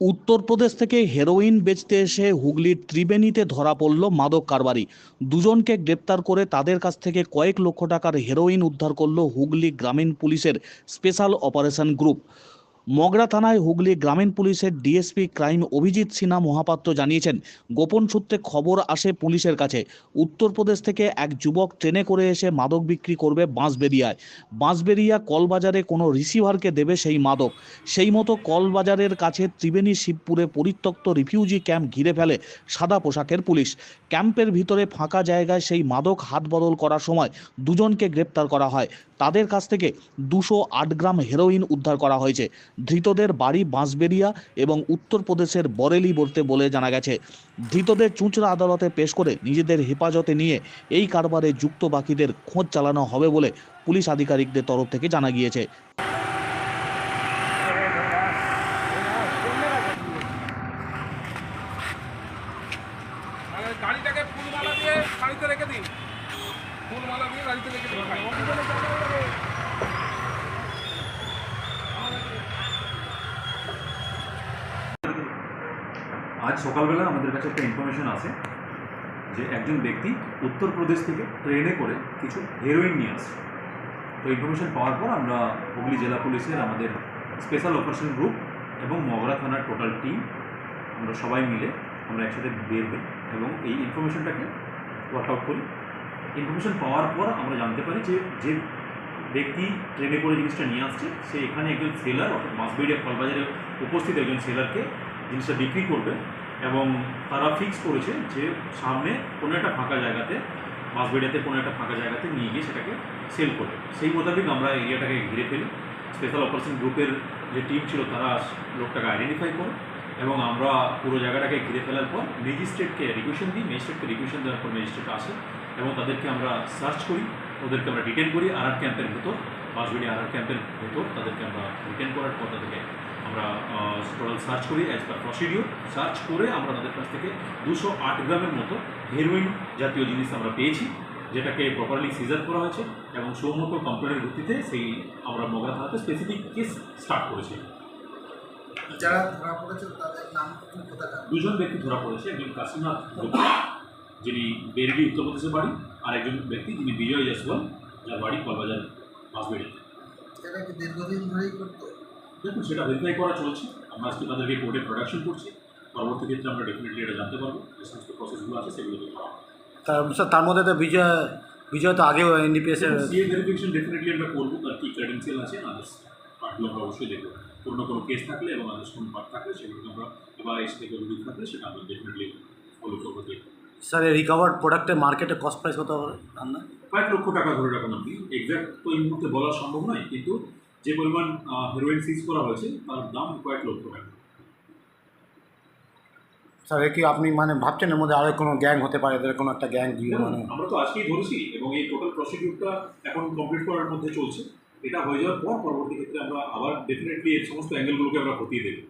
উত্তরপ্রদেশ থেকে হেরোইন বেচতে এসে হুগলির ত্রিবেণীতে ধরা পড়ল মাদক কারবারি। দুজনকে গ্রেপ্তার করে তাদের কাছ থেকে কয়েক লক্ষ টাকার হেরোইন উদ্ধার করল হুগলি গ্রামীণ পুলিশের স্পেশাল অপারেশন গ্রুপ। মগরা থানায় হুগলি গ্রামীণ পুলিশের ডিএসপি ক্রাইম অভিজিৎ সিনহা মহাপাত্র জানিয়েছেন, গোপন সূত্রে খবর আসে পুলিশের কাছে। উত্তরপ্রদেশ থেকে এক যুবক ট্রেনে করে এসে মাদক বিক্রি করবে বাঁশবেরিয়ায় বাঁশবেরিয়া কলবাজারে কোনো রিসিভারকে দেবে সেই মাদক। সেই মতো কলবাজারের কাছে ত্রিবেণী শিবপুরে পরিত্যক্ত রিফিউজি ক্যাম্প ঘিরে ফেলে সাদা পোশাকের পুলিশ। ক্যাম্পের ভিতরে ফাঁকা জায়গায় সেই মাদক হাত বদল করার সময় দুজনকে গ্রেপ্তার করা হয়। তাদের কাছ থেকে দুশো আট গ্রাম হেরোইন উদ্ধার করা হয়েছে। ধৃতদের বাড়ি বাঁশবেরিয়া এবং উত্তরপ্রদেশের বরেলি বলতে বলে জানা গেছে। ধৃতদের চুঁচড়া আদালতে পেশ করে নিজেদের হেফাজতে নিয়ে এই কারবারে যুক্ত বাকিদের খোঁজ চালানো হবে বলে পুলিশ আধিকারিকদের তরফ থেকে জানা গিয়েছে। ফুলমালা দিয়ে গাড়িতে রেখে দিন। ফুলমালা দিয়ে গাড়িতে রেখে দিন। আজ সকালবেলা আমাদের কাছে একটা ইনফরমেশন আছে যে একজন ব্যক্তি উত্তরপ্রদেশ থেকে ট্রেনে করে কিছু হেরোইন নিয়ে আসছে তো ইনফরমেশন পাওয়ার পর আমরা হুগলি জেলা পুলিশের আমাদের স্পেশাল অপারেশন গ্রুপ এবং মগরা থানার টোটাল টিম আমরা সবাই মিলে আমরা একসাথে বের হই এবং এই ইনফরমেশনটাকে ওয়ার্কআউট করি। ইনফরমেশন পাওয়ার পর আমরা জানতে পারি যে যে ব্যক্তি ট্রেনে করে জিনিসটা নিয়ে আসছে, সে এখানে একজন সেলার অর্থাৎ মাসবেড়িয়া ফলবাজারে উপস্থিত একজন সেলারকে জিনিসটা বিক্রি করবে এবং তারা ফিক্স করেছে যে সামনে কোনো একটা ফাঁকা জায়গাতে মাসবেড়িয়াতে কোনো একটা ফাঁকা জায়গাতে নিয়ে গিয়ে সেটাকে সেল করবে। সেই মোতাবেক আমরা এরিয়াটাকে ঘিরে ফেলি। স্পেশাল অপারেশন গ্রুপের যে টিম ছিল তারা লোকটাকে আইডেন্টিফাই করে এবং আমরা পুরো জায়গাটাকে ঘিরে ফেলার পর ম্যাজিস্ট্রেটকে রিকুয়েশন দিই। ম্যাজিস্ট্রেটকে রিকুয়েশন দেওয়ার পর ম্যাজিস্ট্রেট আসে এবং তাদেরকে আমরা সার্চ করি। ওদেরকে আমরা ডিটেন করি। আর আর ক্যাম্পের ভেতর বাঁশবেড়ি আর আর ক্যাম্পের ভেতর তাদেরকে আমরা ডিটেন করার পর তাদেরকে আমরা টোটাল সার্চ করি অ্যাজ পার প্রসিডিওর সার্চ করে আমরা তাদের কাছ থেকে দুশো আট গ্রামের মতো হেরোইন জাতীয় জিনিস আমরা পেয়েছি যেটাকে প্রপারলি সিজার করা হয়েছে এবং সৌমত কমপ্লেনের ভিত্তিতে সেই আমরা মগরা থানাতে স্পেসিফিক কেস স্টার্ট করেছি। যারা ধরা পড়েছে তাদের নাম দুজন ব্যক্তি ধরা পড়েছে একজন কাশীনাথ যিনি বেরবি উত্তরপ্রদেশের বাড়ি আর একজন ব্যক্তি যিনি বিজয় জয়সওয়াল যার বাড়ি কলবাজার বাঁশবেড়ি এরা কি দীর্ঘদিন ধরেই করতো? দেখুন সেটা ভেরিফাই করা চলছে। আমরা আজকে তাদেরকে কোর্টে প্রোডাকশন করছি। পরবর্তী ক্ষেত্রে আমরা ডেফিনেটলি এটা জানতে পারব যে সমস্ত প্রসেসগুলো আছে সেগুলোকে করা স্যার তার মধ্যে তো বিজয় বিজয় তো আগেও এনডিপিএসের সিএ ভেরিফিকেশন ডেফিনেটলি আমরা করব তার কি ক্রেডেন্সিয়াল আছে আদার্স পার্টগুলো আমরা অবশ্যই দেখব। কোনো কোনো কেস থাকলে এবং আদার্স কোনো পার্ট থাকলে সেগুলোকে আমরা এবার এসে থেকে অভিযোগ থাকলে সেটা আমরা ডেফিনেটলি ফলো করব দেখব। স্যার এই রিকভার্ড প্রোডাক্টের মার্কেটে কস্ট প্রাইস কত হবে? আপনার কয়েক লক্ষ টাকা ধরে রাখুন আপনি। এক্সাক্ট তো এই মুহূর্তে বলা সম্ভব নয় কিন্তু যে পরিমাণ হেরোইন সিজ করা হয়েছে তার দাম কয়েক লক্ষ টাকা। স্যার কি আপনি মানে ভাবছেন এর মধ্যে আরও কোনো গ্যাং হতে পারে এদের কোনো একটা গ্যাং দিয়ে মানে আমরা তো আজকেই ধরেছি এবং এই টোটাল প্রসিডিউরটা এখন কমপ্লিট করার মধ্যে চলছে। এটা হয়ে যাওয়ার পর পরবর্তী ক্ষেত্রে আমরা আবার ডেফিনেটলি এই সমস্ত অ্যাঙ্গেলগুলোকে আমরা খতিয়ে দেবো